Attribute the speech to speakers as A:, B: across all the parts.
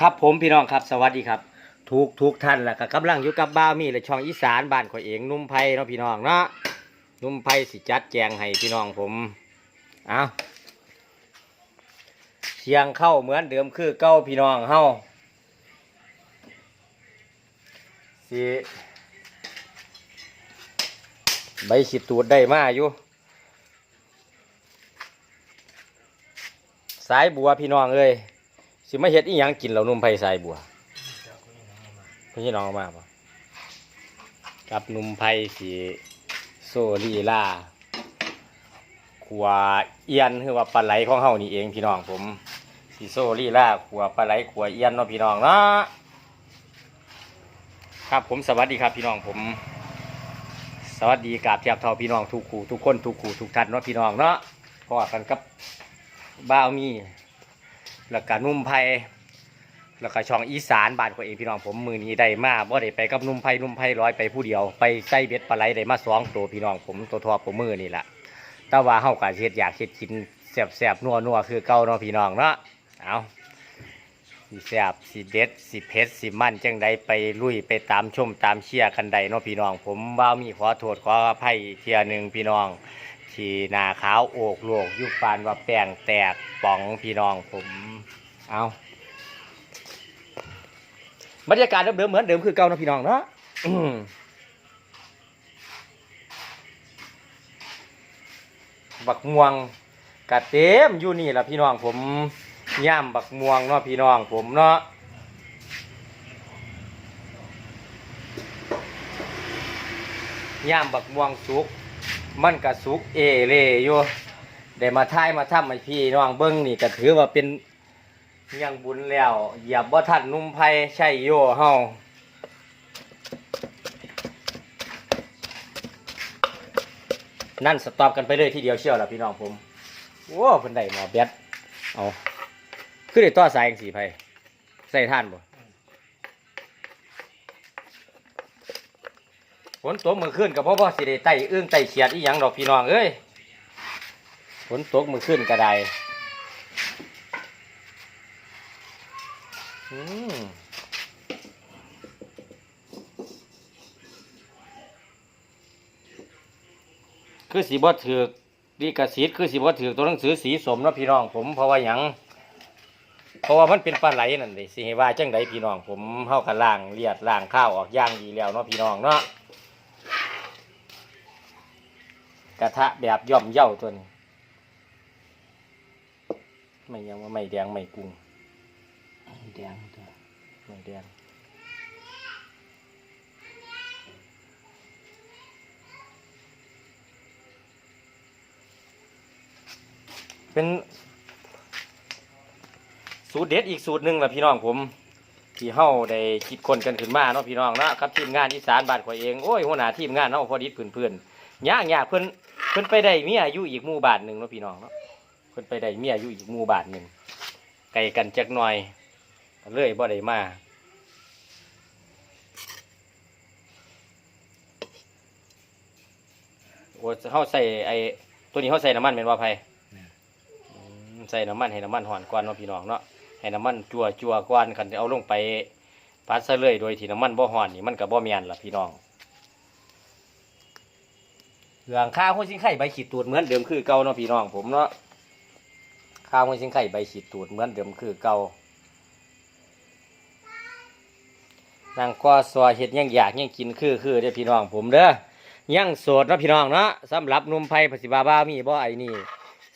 A: ครับผมพี่น้องครับสวัสดีครับ ทุกทุกท่านแหละก็กำลังอยู่กับบ้าวมีและช่องอีสานบ้านข่อยเองนุ่มไผ่เนาะพี่น้องเนาะนุ่มไผ่สิจัดแจงให้พี่น้องผมเอาเสียงเข้าเหมือนเดิมคือเก้าพี่น้องเฮาสิใบสิตูดได้มาอยู่ สายบัวพี่น้องเอ้ย สิมาเฮ็ดอีหยังกินเหล่านุ่มไผ่สายบัวพี่น้องเอามาปะกับนุ่มไผ่สีโซลีล่าขัวเอียนคือว่าปลาไหลของเฮานี่เองพี่น้องผมสีโซลีล่าขัวปลาไหลขัวเอียนเนาะพี่น้องเนาะครับผมสวัสดีครับพี่น้องผม สวัสดีกับเทียบเท่าพี่น้องทุกคู่ทุกคนทุกคู่ทุกท่านเนาะพี่น้องเนาะพอกันกับบ้าวมี แล้วก็นุ่มไผ่แล้วก็ช่องอีสานบ้านของเองพี่น้องผมมือนี้ได้มาบ่ได้ไปกับนุ่มไผ่นุ่มไผ่ร้อยไปผู้เดียวไปใส่เบ็ดปลาไหลได้มาสองตัวพี่น้องผมตัวทอผมมือนี่แหละแต่ว่าเฮาก็เฮ็ดอยากเฮ็ดกินแซ่บๆนัวๆคือเก่าเนาะพี่น้องเนาะเอาสิแซ่บสิเด็ดสิเผ็ดสิมันจังใดไปลุยไปตามชมตามเชียร์กันใดเนาะพี่น้อง ผมบ้าวมีขอโทษขออภัยเทียหนึงพี่น้อง ที่นาขาวโอกโลกยุบปานว่าแป้งแตกป่องพี่น้องผมเอาบรรยากาศเดิมๆเหมือนเดิมคือเก่านะพี่น้องเนาะบักม่วงกะเต็มอยู่นี่แหละพี่น้องผมย่ามบักม่วงเนาะพี่น้องผมเนาะย่ามบักม่วงสุก มันกระสุกเอเล่อยู่ได้มาท่ายมาทำให้พี่น้องเบิ้งนี่ก็ถือว่าเป็นเยังบุญแล้วเหยียบบ่ทันนุ่มไผ่ใช่โย่เฮานั่นสต็อปกันไปเลยทีเดียวเชียวล่ะพี่น้องผมโอ้เพิ่นได้หมอแบตเอาคือได้ต่อสายจังสีไผ่ใส่ท่านบ่ ฝนตกมื่อคืนกับพ่อพ่อสิได้ไต่เอื้องไต่เขียดอีหยังดอกพี่น้องเอ้ยฝนตกมื่อคืนก็ได้อืมคือสีบ่ถือกดีกระสีคือสีบ่ถือกตัวหนังสือสีสมนะพี่น้องผมเพราะว่าหยังเพราะว่ามันเป็นปลาไหลนั่นเลยสิให้ว่าจังใดพี่น้องผมเฮากันล่างเลียดล่างข้าวออกย่างดีแล้วเนาะพี่น้องเนาะ กระทะแบบย่อมเย่าตัวนี้ไม่ยังว่าไม่แดงไม่กุ้งแดงตัวไม่แดงเป็นสูตรเด็ดอีกสูตรหนึ่งแหละพี่น้องผม ที่เฮาได้คิดคนกันขึ้นมาเนาะพี่น้องเนาะครับทีมงานอีสานบ้านข่อยเองโอ้ยหัวหน้าทีมงานเนาะพอดีเพื่อนเพื่อนๆยากยากเพิ่อน เพิ่นไปได้เมียอยู่อีกหมู่บ้านหนึ่งเนาะพี่น้องเนาะเพิ่นไปได้เมียอยู่อีกหมู่บ้านหนึ่งไกลกันจักหน่อยก็เลยบ่ได้มาโอ้เฮาใส่ไอ้ตัวนี้เฮาใส่น้ำมันแม่นว่าไผอืมใส่น้ำมันให้น้ำมันห่อนก่อนเนาะพี่น้องเนาะให้น้ำมันจั่วจั่วก่อนคันจะเอาลงไปพัดซะเลยโดยที่น้ำมันบ่ห่อนนี่มันก็บ่แม่นล่ะพี่น้อง เหลืองข้าวหัวชิงไข่ใบขีดตูดเหมือนเดิมคือเก่าเนาะพี่น้องผมเนาะข้าวหัวชิงไข่ใบขีดตูดเหมือนเดิมคือเก่านางก็ซอยเห็ดยังอยากยังกินคือคือเด้อพี่น้องผมเด้อยังโสดเนาะพี่น้องเนาะสำหรับนุ่มไผ่ภาษีบาบ้ามีบ่ไอ้นี่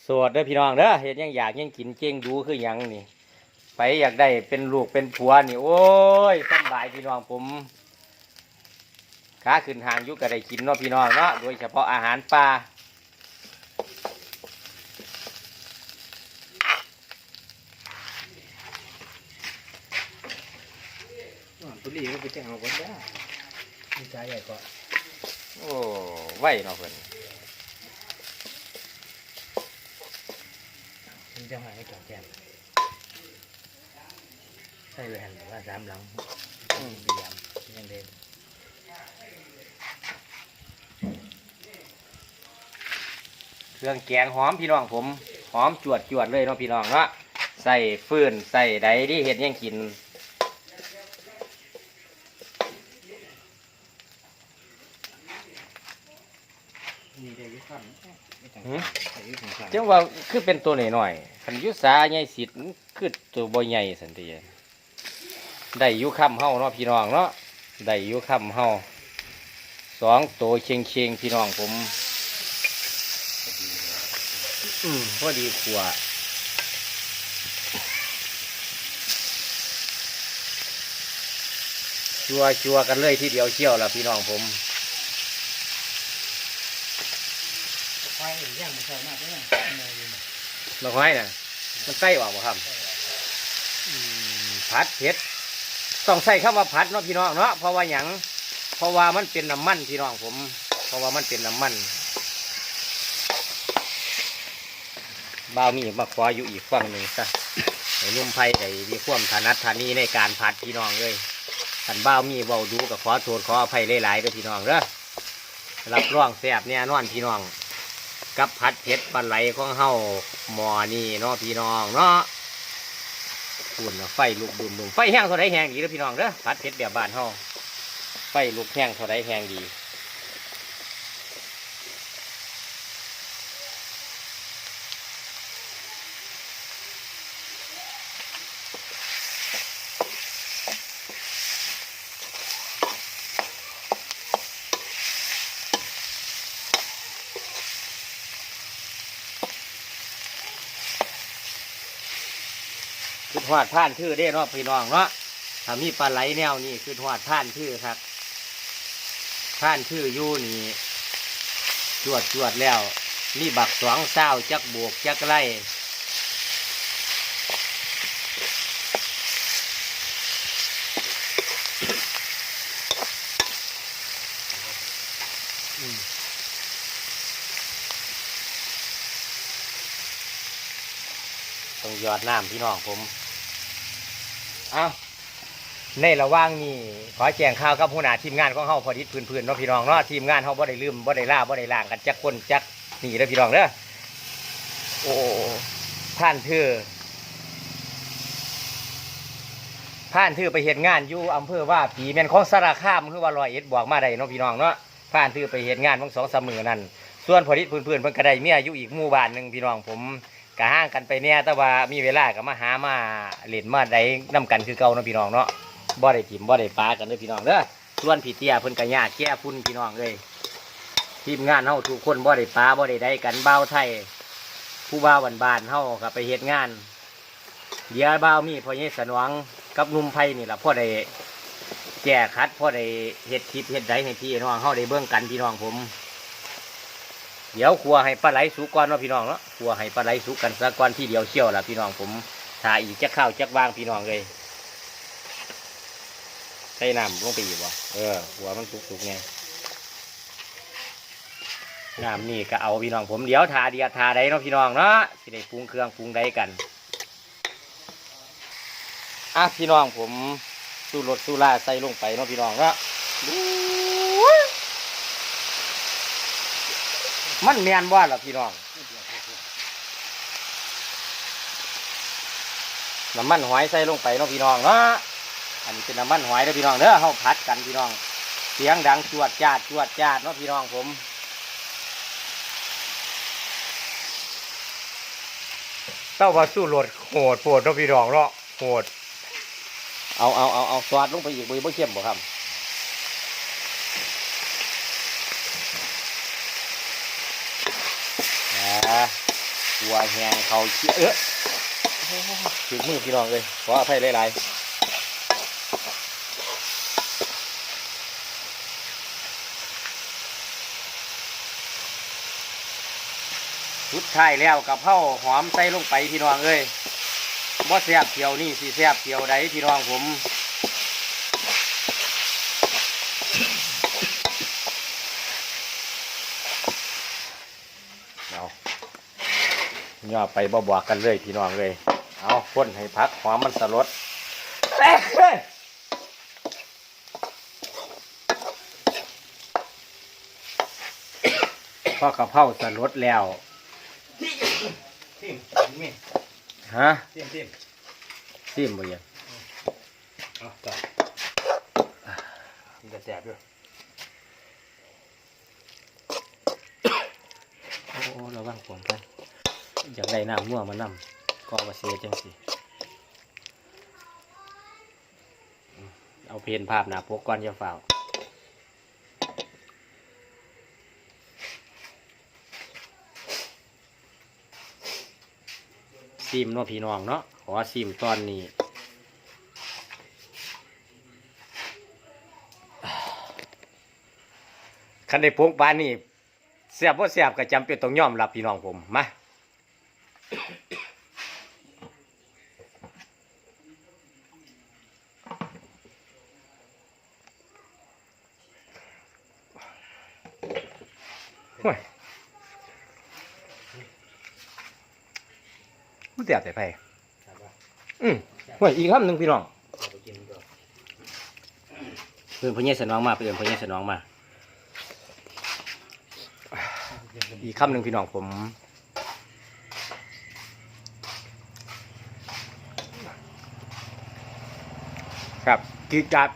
A: โสดเด้อพี่น้องเด้อเห็ดยังอยากยังกินเจ้งดูคือยังนี่ไปอยากได้เป็นลูกเป็นผัวนี่โอ้ยสบายพี่น้องผม ขาขึ้นหางอยุกก็ได้กินเนาะพี่น้องเนาะโดยเฉพาะอาหารปลา
B: ตุลีก็ไปแจ้งเอาก็ได้มีใจใหญ่กว่า
A: โอ้ไหวเนาะเพิ่น
B: มันจะหายกับแก้มใช่เลยหันว่าสามหลังอืมพยายามยังเด่น
A: เครื่องแกงหอมพี่น้องผมหอมจวดจวดเลยเนาะพี่น้องเนาะใส่ฟืนใส่ใดที่เห็ดยังกินเจ้าว่าคือเป็นตัวหน่อยๆขันยุสาใหญ่สิทธิ์คือตัวใบใหญ่สันติได้ยุคำเฮาเนาะพี่น้องเนาะ ได้อยุค่ำเฮาสองตัวเชียงเชียงพี่น้องผม อืมพอดีขวชัวชัวกันเลยทีเดียวเชี่ยวละพี่น้องผม
B: ไฟย่างมันใช่มากเลยนะ
A: ดอกไม้น่ะมันใส่ออกบ่ครับผัดเผ็ด ต้องใส่คำว่าผัดเนาะพี่น้องเนาะเพราะว่าหยังเพราะว่ามันเป็นน้ำมันพี่น้องผม เพราะว่ามันเป็นน้ำมันบ่าวมีมาขออยู่อีกฝั่งหนึ่งซะไอ้นุ่มไผ่ไอ้มีความถนัดทานีในการผัดพี่น้องเลยขันบ่าวมีเบาดูกับขอโทษขออภัยหลายๆด้อพี่น้องเด้อรับรองแซ่บเนี่ยนอนพี่น้อง กับผัดเผ็ดปลาไหลของเฮาหมอนี่เนาะพี่น้องเนาะ ปุ่นน่ะไฟลุกดุมดุมไฟแห้งเท่าไรแห้งดีเด้อพี่น้องเด้อผัดเผ็ดแบบบ้านห้องไฟลุกแห้งเท่าไรแห้งดี หอดผ่านทื่อเด้เนาะพี่น้องเนาะถ้ามีปลาไหลแนวนี้คือหอดผ่านทื่อครับผ่านทื่อยู่นี่จวดจวดแล้ว มีบักสองเศร้าจักบวกจักไล่ต้องยอดน้ำพี่น้องผม เอาในระหว่างนี้ขอแจ้งข่าวกับหัวหน้าทีมงานของเฮาพอดีพื้นๆเนาะพี่น้องเนาะทีมงานเฮาบ่ได้ลืมบ่ได้ล่าบ่ได้ล่างกันจักคนจักนี่เด้อพี่น้องเด้อโอ้ผ่านเธอผ่านเธอไปเฮ็ดงานอยู่อำเภอว่าปีแม่นของสารคามคือว่าร้อยเอ็ดบอกมาได้เนาะพี่น้องเนาะผ่านเธอไปเฮ็ดงานของสองสมือนั่นส่วนพอดีพื้นๆเพิ่นก็ไดเมียอยู่อีกหมู่บ้านหนึ่งพี่น้องผม ก็ห่างกันไปเนี่ยแต่ว่ามีเวลาก็มาหามาเล่นมาได้นํกันคือเก่าเนาะพี่น้องเนาะบ่ได้ถิ่มบ่ได้ปลากันเด้อพี่น้องเด้อส่วนพี่เตี้ยเพิ่นก็ยาแก้พุ่นพี่น้องเอ้ยทีมงานเฮาทุกคนบ่ได้ปลาบ่ได้ได้กันเบ้าไทย ผู้บ่าวบ้านๆเฮาก็ไปเฮ็ดงาน เดี๋ยวบ่าวมีพ่อใหญ่สนองกับนุ่มไผนี่ล่ะพ่อได้แก้คัดพ่อได้เฮ็ดคลิปเฮ็ดใดให้พี่น้องเฮาได้เบิ่งกันพี่น้องผม เดี๋ยวครัวให้ปลาไหลสุกก่อนเนาะพี่น้องเนาะครัวให้ปลาไหลสุกกันซะก่อนที่เดียวเชี่ยวละพี่น้องผมถ้าอีกจักข้าวจักวางพี่น้องเลยใส่น้ำลงไปอีกบ่เออหัวมันสุกๆไงน้ำนี่ก็เอาพี่น้องผมเดี๋ยวทาเดียทาใดเนาะพี่น้องเนาะสิได้ปรุงเครื่องปรุงใดกันอะพี่น้องผมสู้รถสู้ล่าใส่ลงไปเนาะพี่น้องเนาะ มันแมนว่าล่ะพี่น้องน้ำมันหอยใส่ลงไปเนาะพี่น้องเนาะอันนี้เป็นน้ำมันหอยเด้อพี่น้องเด้อเฮาผัดกันพี่น้อง เสียงดังจวดจาดจวดจาดเนาะพี่น้องผมเต้าว่าสู้รถโหดโหดเนาะพี่น้องเนาะโหดเอาเอาเอาเอาสวดลงไปอีกบ่บ่เข้มบ่ครับอ่า หัวแหงเขาเชี่ยเออถึงมือพี่น้องเลยขออภัยหลายๆสุดท้ายแล้วกับเผาหอมใส่ลงไปพี่น้องเอ้ยบ่แซบเที่ยวนี่สิแซบเที่ยวใดพี่น้องผมเอา ย่อไปบ่บอกกันเลยพี่น้องเลย เอาพ่นให้พักหอมมันสลดแซ่บเฮ้ยพอกระเพราสลดแล้ว
B: ทิมมี
A: ฮะ
B: ทิมทิม
A: ซิมบ่ยัง
B: เอาต่อมันจะแสบด้วย
A: โอ้ระวังผมกัน อยากได้น้ำนัวมานำก็มาเสียจังสิเอาเพนภาพหนาปกก่อนจะเฝ้าซิมเนาะพี่น้องเนาะขอซิมตอนนี้คันได้พงปานี่เสียบบ่เสียบก็จำเป็นต้องยอมรับพี่น้องผมมา โอ้ยมันเสียบแต่ไผ
B: ครับว่า
A: อืมโอ้ยอีกคำหนึ่งพี่น้อง
B: เอาไปกินก่อน
A: เพื่อนพ่อใหญ่สนองมาเพื่อนพ่อใหญ่สนองมา อีกคำหนึ่งพี่น้องผมครับกีจัด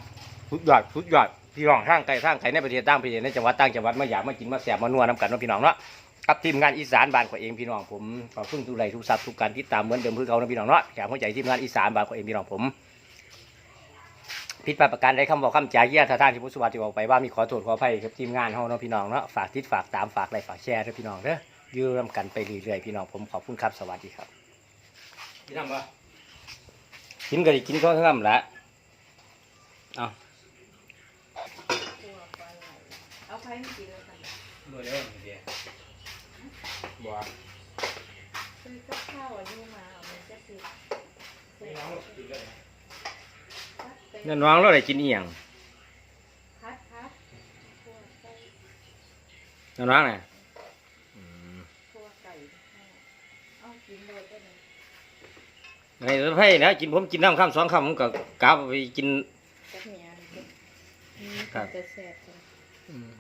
A: สุดยอดสุดยอด พี่น้องทางไกลทางไกลในประเทศต่างประเทศในจังหวัดต่างจังหวัดมาอยากมากินมาแสบมานัวน้ำกันเนาะพี่น้องเนาะกับทีมงานอีสานบ้านขอเองพี่น้องผมขอบคุณทุไลค์ทุกซับทุกการติดตามเหมือนเดิมคือเขานะพี่น้องเนาะจากหัวใจทีมงานอีสานบ้านขอเองพี่น้องผมผิดพลาดประการใดคำบอกคำจ่าเยี่ยท่าทางที่ผู้สวัสดิ์ที่บอกไปว่ามีขอโทษขออภัยกับทีมงานเฮาเนาะพี่น้องเนาะฝากติดฝากตามฝากไลค์ฝากแชร์ด้วยพี่น้องเด้อยืมกันไปเรื่อยๆพี่น้องผมขอบคุณครับสวัสดีครับ
B: กินน้ำปะ
A: กินก็ได้กินก็ทั้งนั้นแหละเอา
C: เอาไปไม่กินแล้วกัน
B: เมื่อเร็วเดียวบัว
C: ซื้อกับข้าวอายุมาเอามันจะสิ
B: ไม่น้องกินเลย
C: พัดไป
A: นั่นน้องเราได้กินอีหยัง
C: พัดพัดพวกไก่
A: นั่นน้องน่ะอืม
C: พวกไก่เอากินเลยก็ได้
A: ให้สะให้นะกินผมกินน้ำข้ามสองคำผมก็กลับไปกิน
C: กับเมียนี่ก็
A: ครับ
C: จะแซ่บจัง
A: อืม